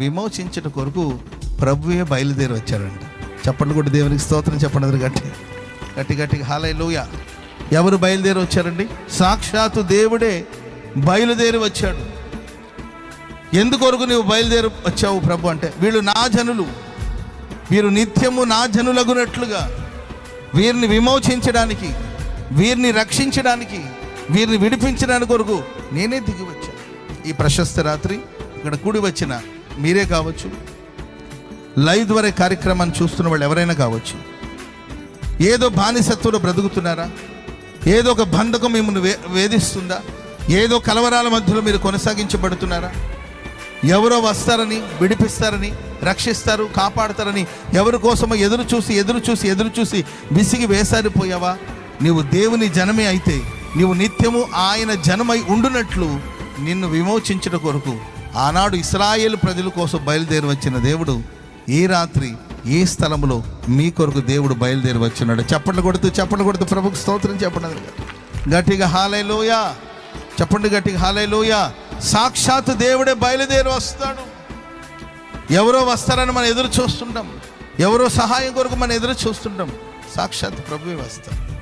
విమోచించట కొరకు ప్రభువే బయలుదేరి వచ్చారంట చెప్పండి కూడా దేవునికి స్తోత్రం చెప్పండి అందరు గట్టి గట్టి గట్టిగా. హాలై లోయ ఎవరు బయలుదేరి వచ్చారండి? సాక్షాత్తు దేవుడే బయలుదేరి వచ్చాడు. ఎందుకొరకు నువ్వు బయలుదేరి వచ్చావు ప్రభు అంటే వీళ్ళు నా జనులు. వీరు నిత్యము నా జనులగునట్లుగా వీరిని విమోచించడానికి వీరిని రక్షించడానికి వీరిని విడిపించడానికి కొరకు నేనే దిగి వచ్చాను. ఈ ప్రశస్త రాత్రి ఇక్కడ కూడి వచ్చిన మీరే కావచ్చు. లైవ్ ద్వారా కార్యక్రమాన్ని చూస్తున్న వాళ్ళు ఎవరైనా కావచ్చు. ఏదో బానిసత్వంలో బ్రతుకుతున్నారా? ఏదో ఒక బంధకం మిమ్మల్ని వే వేధిస్తుందా? ఏదో కలవరాల మధ్యలో మీరు కొనసాగించబడుతున్నారా? ఎవరో వస్తారని విడిపిస్తారని రక్షిస్తారు కాపాడతారని ఎవరి కోసమో ఎదురు చూసి ఎదురు చూసి ఎదురు చూసి విసిగి వేసారిపోయావా? నీవు దేవుని జనమే అయితే నీవు నిత్యము ఆయన జనమై ఉండునట్లు నిన్ను విమోచించిన కొరకు ఆనాడు ఇస్రాయేల్ ప్రజల కోసం బయలుదేరి వచ్చిన దేవుడు ఈ రాత్రి ఏ స్థలంలో మీ కొరకు దేవుడు బయలుదేరి వచ్చినాడు. చప్పట్లు కొడుతూ చప్పట్లు కొడుతూ ప్రభుకు స్తోత్రం చెప్పండి. గట్టిగా హాలైలోయ. చెప్పండి గట్టిగా హాలైలోయ. సాక్షాత్ దేవుడే బయలుదేరి వస్తాడు. ఎవరో వస్తారని మనం ఎదురు చూస్తుంటాం. ఎవరో సహాయం కొరకు మనం ఎదురు చూస్తుంటాం. సాక్షాత్ ప్రభువే వస్తాడు.